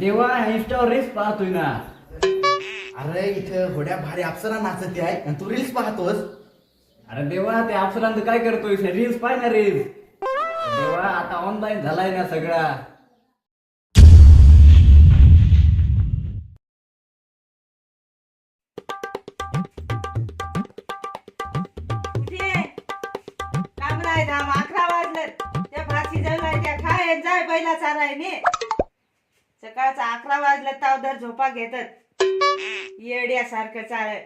देवा इंस्टावर रील्स पाहतोय ना. अरे इथं घोड्या भारी अप्सरा नाचते आहे आणि तू रील्स पाहतोस? अरे देवा ते अप्सरांत काय करतोय? रील्स पाय ना रील्स देवा आता ऑनलाईन झालाय ना सगळा. अकरा वाजले त्या फाशी जेवलाय त्या खाय जाय बैला चाराय ने. सकाळचा अकरा वाजले तावदर झोपा घेतात. येड्यासारखं चाळ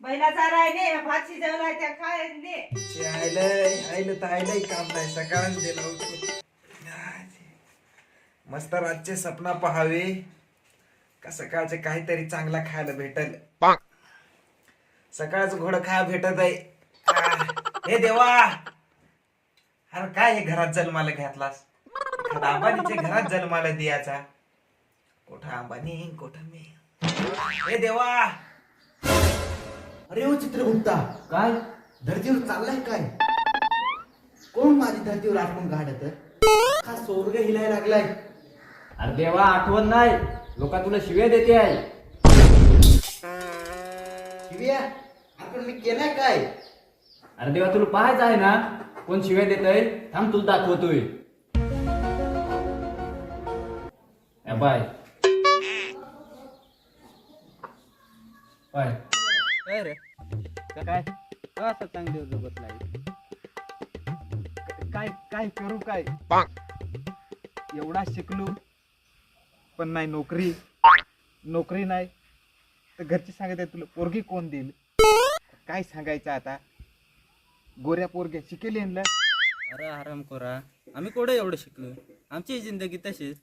बैला चाराय ने फाशी जेवलाय त्या खाय ने आयलंय काम नाही सकाळच दिलं मस्त रातचे सपना पहावे. का सकाळचे काहीतरी चांगला खायला भेटल. सकाळचं घोडं खाया भेटत आहे. हे देवा. अरे काय हे घरात जन्माला घातलास? अंबानीच्या घरात जन्माला द्यायचा कोठा अंबानी कोठा मी? हे देवा! अरे ओ चित्रगुप्ता काय? धर्तीवर चाललाय काय? कोण माझी धर्तीवर आठवण काढत? हा स्वर्ग हिलाय लागलाय. अरे देवा आठवण नाही. लोक तुला शिव्या देते आहे शिव्या? आपण मी केलाय काय? अरे देवा तुला पाहायचं आहे ना? कोण शिव्या देत आहे थांब तुला दाखवतोय. बाय बाय काय रे? काय? का असं चांगली बसला काय काय करू काय? एवढा शिकलो पण नाही नोकरी. नोकरी नाही. तर घरचे सांगत आहे तुला पोरगी कोण देईल? काय सांगायचं आता? गोऱ्या पोरग्या शिकेल यांना? अरे आराम करा. आम्ही कोडे एवढं शिकलो? आमची जिंदगी तशीच.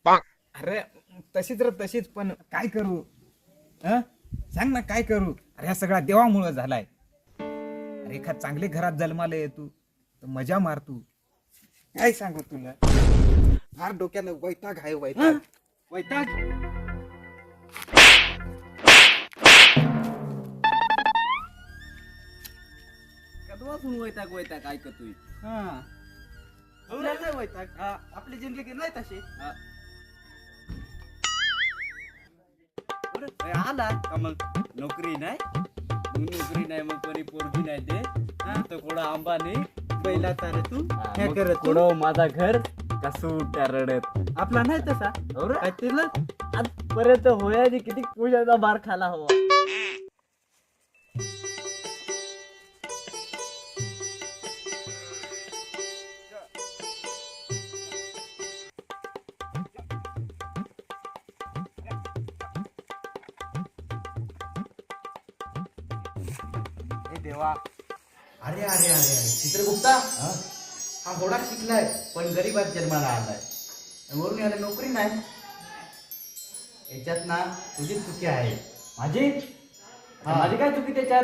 अरे तशीच रे तशीच. पण काय करू? हं? सांग ना काय करू? अरे हा सगळा देवामुळं झालाय. अरे एखाद चांगले घरात जन्माला ये तू. तर मजा मार तू. काय सांगू तुला? फार डोक्याला वैताग आहे वैताग. वैताग. कधवासून वैताग वैताग ऐकतोय. हा. वैताग? हा, आपली जिंदगी नाही तशी. हा. काय आला का मग? नोकरी नाही? मग नोकरी नाही मग कोणी पोरगी नाही दे. हा, तर कोणा आंबा नाही पहिला तारे तू हे करत तू. कोण माझा घर कसू रडत? आपला नाही तसा. बरोबर काय तिला? आजपर्यंत होयाची किती पूजाचा बार खाला हवा. देवा. अरे अरे अरे अरे. चित्रगुप्ता हा? घोडा शिकलाय पण गरीबात जन्माला आलाय. वरून याला नोकरी नाही. याच्यात ना तुझी चुकी आहे. माझी? हा. माझी काय चुकी त्याच्यात?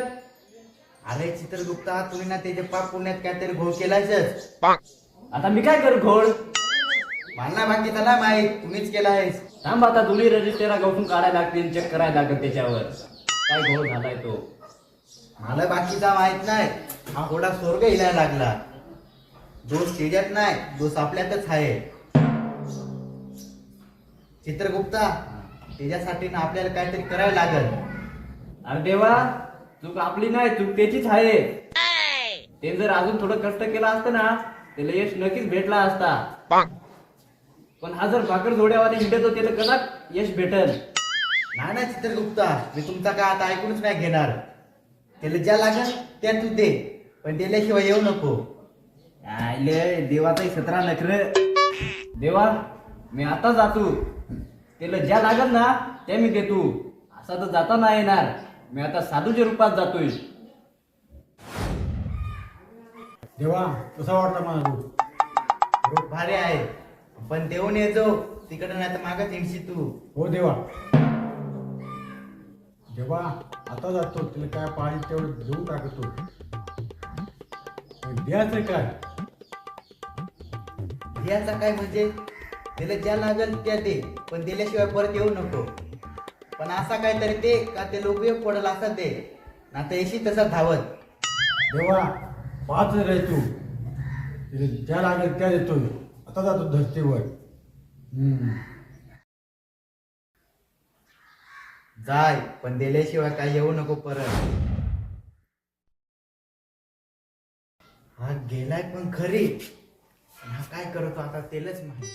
अरे चित्रगुप्ता तुम्ही ना त्याच्या पाप पुण्यात काहीतरी घोळ केलायच आता मी काय करू घोड मला बाकी त्याला माहीत. तुम्हीच केलायस. थांब आता दोन्ही रजिस्टरा गवसून काढायला लागतील चेक करायला लागेल त्याच्यावर. काय घोड झालाय तो? मला बाकीचा माहीत नाही. हा घोडा स्वर्ग हिलायला लागला. दोष त्याच्यात नाही दोष आपल्यातच आहे. चित्रगुप्ता त्याच्यासाठी ना आपल्याला काहीतरी करायला लागल. अरे देवा चूक आपली नाही चूक त्याचीच आहे. ते जर अजून थोडं कष्ट केलं असतं ना त्याला यश नक्कीच भेटला असता. पण हा जर भाकर जोड्यावाने हिंडतो त्याला कदाच यश भेटल. नाही ना चित्रगुप्ता मी तुमचा काय आता ऐकूनच नाही घेणार. त्याला ज्या लागल त्या तू दे. पण दिल्याशिवाय येऊ नको. आयले देवाचाही सतरा नखर. देवा मी आता जातो. त्याला ज्या लागल ना त्या मी देतो. असा तर जाता नाही येणार. मी आता साधूच्या रूपात जातोय. देवा कसा वाटला मला तू? रूप भारी आहे. पण देऊन येजो. तिकडे नाही तर मागच येणशी तू. हो देवा. देवा आता जातो तिला काय पाहिजे तेवढं देऊन टाकतो. पण द्यायचं काय? याचा काय म्हणजे? त्याला ज्या लागल त्या दे पण दिल्याशिवाय परत येऊ नको. पण असा काहीतरी दे का ते उपयोग पडेल असा दे. ना तर येशी तसा धावत. देवा पाच रे तू तिला ज्या लागेल त्या देतो आता जातो धरतीवर. जाय पण दिल्याशिवाय काय येऊ नको परत. हा गेलाय पण खरी. पण हा काय करतो आता तेलच माहिती.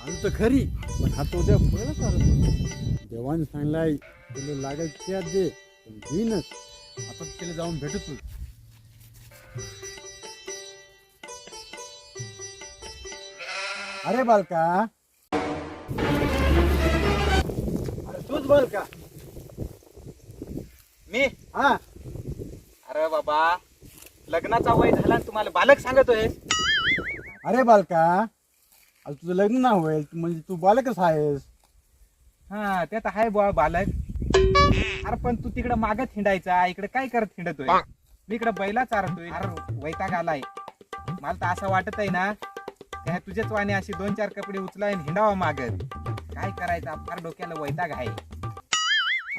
आलं तर खरी पण हा तो उद्या बरं करत देवाने सांगलाय तुला लागेल त्या दे पण घेईनच. आता तिला जाऊन भेटतो अरे बालका. अरे तूच बालका. मी? हा. अरे बाबा लग्नाचा वय झाला आणि तुम्हाला बालक सांगतोय. अरे बालका आता तुझं लग्न ना होईल तू म्हणजे तू बालकच आहेस. हा त्यात आहे बुवा बालक. अरे पण तू तिकडं मागत हिंडायचा इकडे काय करत हिंडतोय मी इकडे बैला चारतोय. अरे वैताग आलाय. मला तर असं वाटत आहे ना काय तुझ्याच वाणी अशी दोन चार कपडे उचलाय आणि हिंडावा मागत काय करायचं फार डोक्याला वैताग आहे.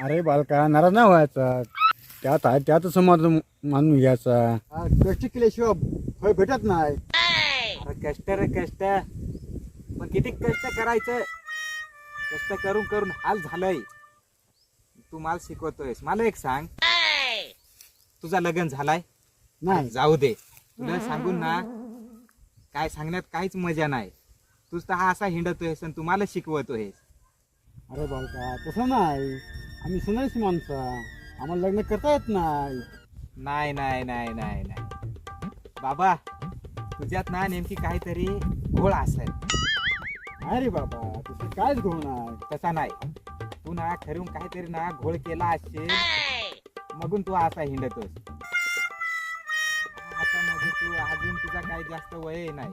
अरे बालका नाराज नाही व्हायचा? त्यात आहे त्यात समाधान मानून घ्यायचा. कष्ट केल्याशिवाय फळ भेटत नाही. अरे कष्ट रे कष्ट. पण किती कष्ट करायचं? कष्ट करून करून हाल झालंय. तू मला शिकवतोयस. मला एक सांग. तुझा लग्न झालाय? नाही. जाऊ दे. तुला सांगून ना काय सांगण्यात काहीच मजा नाही. तूच तर हा असा हिंडतोयस आणि तुम्हाला शिकवतोयस. अरे बालका तसं नाही. आम्ही सुनायची माणसं. आम्हाला लग्न करता येत नाही. नाही नाही नाही नाही नाही. बाबा तुझ्यात ना नेमकी काहीतरी घोळ असेल नाही रे बाबा तसं कायच आहे तसा नाही. तू ना खरून काहीतरी ना घोळ केला असशील मगून तू असा हिंडतोस. असा म्हणजे तू अजून तुझा काही जास्त वय नाही.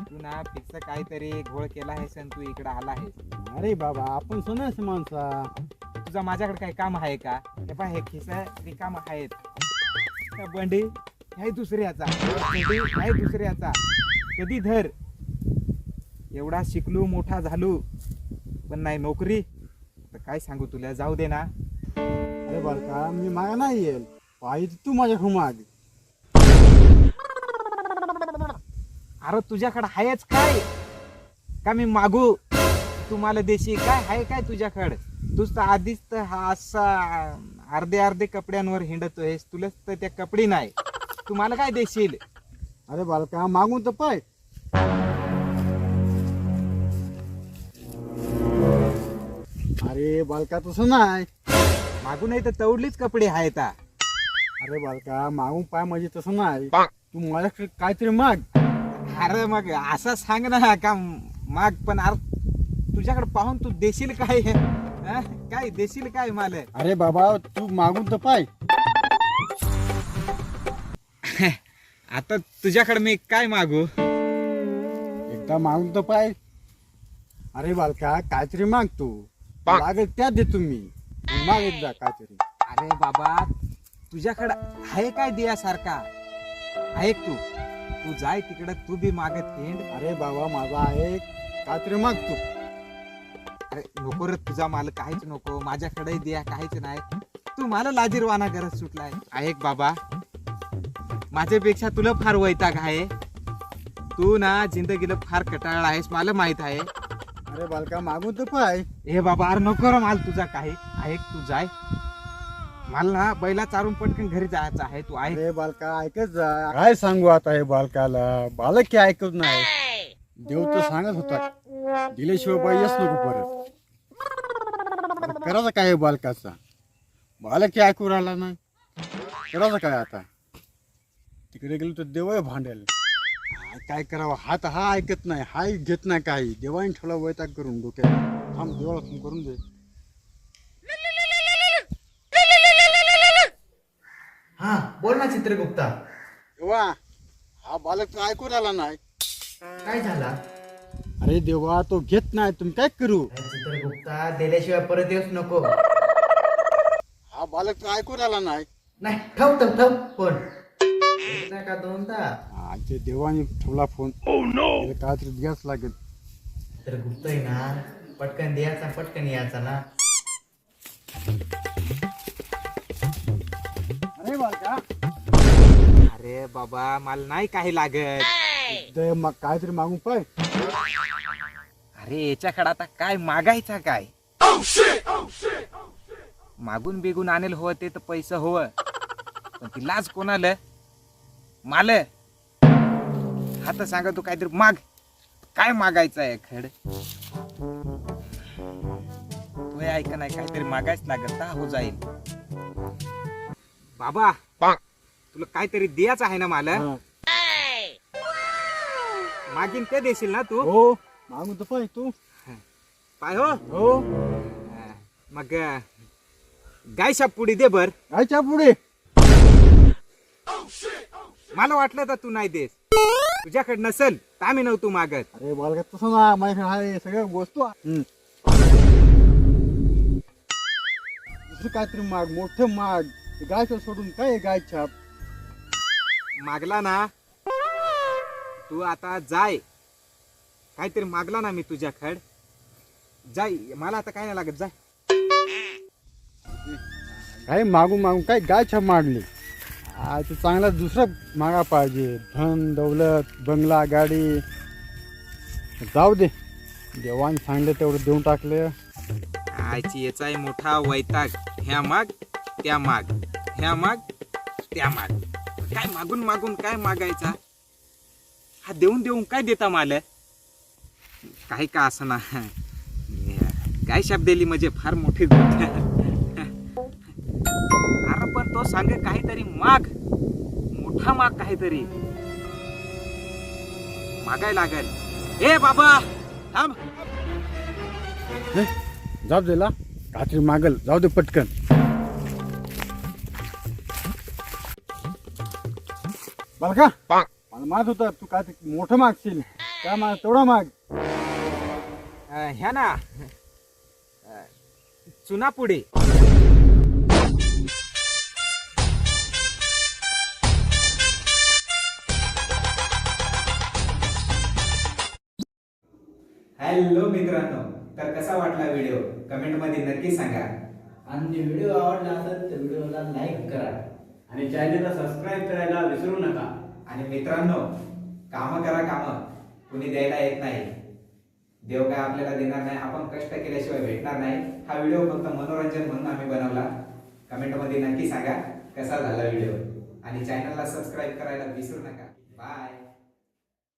तू ना फिक्स काहीतरी घोळ केला आहेस आणि तू इकडं आला आहेस. अरे बाबा आपण सुनायची माणसं. तुझा माझ्याकडे काही काम आहे का? हे पहा हे खिस रिकाम आहेत. बंडी ह्याही दुसऱ्याचा. बंडी ह्याही दुसऱ्याचा. कधी धर. एवढा शिकलो मोठा झालो. पण नाही नोकरी. तर काय सांगू तुला? जाऊ दे ना. अरे बालका मी मागा नाही येईल. पाहिजे तू माझ्याकडून माग. अरे तुझ्याकडे आहेच काय? का मी मागू? तू मला देशी काय आहे काय तुझ्याकडे? तूच तर आधीच तर हा असा अर्धे अर्धे कपड्यांवर हिंडतोयस. तुला तर त्या कपडे नाही. तू मला काय देशील अरे बालका मागून तर पाय. अरे बालका तसं नाही. मागून नाही तर तवडलीच कपडे आहेत आ. अरे बालका मागून पाय म्हणजे तसं नाही. तू माझ्याकडे काहीतरी माग. अरे मग असं सांग ना का माग पण अरे तुझ्याकडे पाहून तू देशील काय? हा? काय देशील काय मला? अरे बाबा तू मागून तर पाय. आता तुझ्याकडे मी काय मागू? एकदा मागून तर पाय. अरे बालका काहीतरी माग तू. लागेल त्यात देतो मी तू माग एकदा काहीतरी. अरे बाबा तुझ्याकडे आहे काय दियासारखा? ऐक तू. तू जाय तिकडं तू बी मागत हिंड अरे बाबा माझा आहे काहीतरी माग तू. अरे नको रे तुझा माल काहीच नको. माझ्याकडे द्या काहीच नाही. तू मला लाजीरवाना गरज सुटलाय. ऐक बाबा माझ्यापेक्षा तुला फार वैताग आहे. तू ना जिंदगीला फार कटाळ आहेस मला माहीत आहे. अरे बालका मागून तर पाय. हे बाबा अरे नको रे माल तुझा काही. ऐक तू जाय. मला ना बैला चारून पटकन घरी जायचं आहे. तू ऐक. अरे बालका ऐकत जा. काय सांगू आता हे बालकाला? बालक की ऐकत नाही. देव तर सांगत होता. दिल्याशिवाय बाई येस नको परत. करायचं काय बालकाचा? बालक ऐकू राहिला नाही. करायचं काय आता? तिकडे गेलो तर देव भांडेल. काय- करावं? हात हा ऐकत नाही हा घेत नाही काही. देवाने ठेवला वैताग करून डोक्यात. थांब देवाला फोन करून दे. हा बोल ना चित्रगुप्ता. देवा हा बालक तर ऐकू राहिला नाही. काय झाला? अरे देवा तो घेत नाही तुम्ही काय करू? अरे चित्रगुप्ता दिल्याशिवाय परत येऊच नको. हा बालक तर ऐकू राहिला नाही. नाही ठेव ठेव ठेव फोन. एकदा का दोनदा? हा, ते देवाने ठेवला फोन. त्याला काहीतरी द्याच लागेल. चित्रगुप्त आहे ना पटकन द्यायचा पटकन यायचा ना. अरे बालका अरे बाबा मला नाही काही लागत. ते मग काहीतरी मागून पाय. अरे याच्याकडे आता काय मागायचा काय? मागून बिगून आणेल हवं ते तर पैसे हवं पण ती लाज कोणाला? माल हा तर सांगा तू काहीतरी माग. काय मागायचं आहे खड तू हे ऐक नाही काहीतरी मागायच लागत का हो जाईल बाबा तुला काहीतरी द्यायचं आहे ना मला हा. मागीन ते देशील ना तू? हो मागून तर पाय तू. पाय हो? हो. मग गायशा पुढे दे बर. कायच्या पुढे मला वाटलं तर तू नाही देस तुझ्याकडे नसल तर आम्ही नव्हतो मागत. अरे बालका तसं ना माझ्याकडे आहे सगळ्या वस्तू. दुसरं काहीतरी माग मोठं माग. गायचं सोडून काय गाय छाप? मागला ना तू आता जाय. काहीतरी मागला ना मी तुझ्याकड. जाय मला आता काय नाही लागत जाय. काय मागून मागून काय गाय छाप मागली तू चांगला दुसरा मागा पाहिजे. धन दौलत बंगला गाडी. जाऊ दे. देवाने सांगले तेवढं देऊन टाकले. आयची याचा आहे मोठा वैताग. ह्या माग त्या माग. ह्या माग त्या माग. काय मागून मागून काय मागायचा? हा देऊन देऊन काय देता माल काही का असं ना काय शब्द दिली म्हणजे फार मोठी अरे पण तो सांगे काहीतरी माग. मोठा माग काहीतरी. मागाय लागल. ए बाबा थांब. जाऊ दिला काहीतरी मागल. जाऊ दे पटकन. बालका मला माहीत होतं तू काय मोठं मागशील. काय माग तेवढा माग? अ, ह्या ना. अ, चुना पुढे. हॅलो मित्रांनो तर कसा वाटला व्हिडिओ? कमेंटमध्ये नक्की सांगा. आणि व्हिडिओ आवडला असेल तर व्हिडिओला लाईक करा. आणि चॅनलला सबस्क्राईब करायला विसरू नका. आणि मित्रांनो काम करा काम. कुणी द्यायला येत नाही. देव काय आपल्याला देणार नाही आपण कष्ट केल्याशिवाय भेटणार नाही. हा व्हिडिओ फक्त मनोरंजन म्हणून आम्ही बनवला. कमेंटमध्ये नक्की सांगा कसा झाला व्हिडिओ. आणि चॅनलला सबस्क्राईब करायला विसरू नका.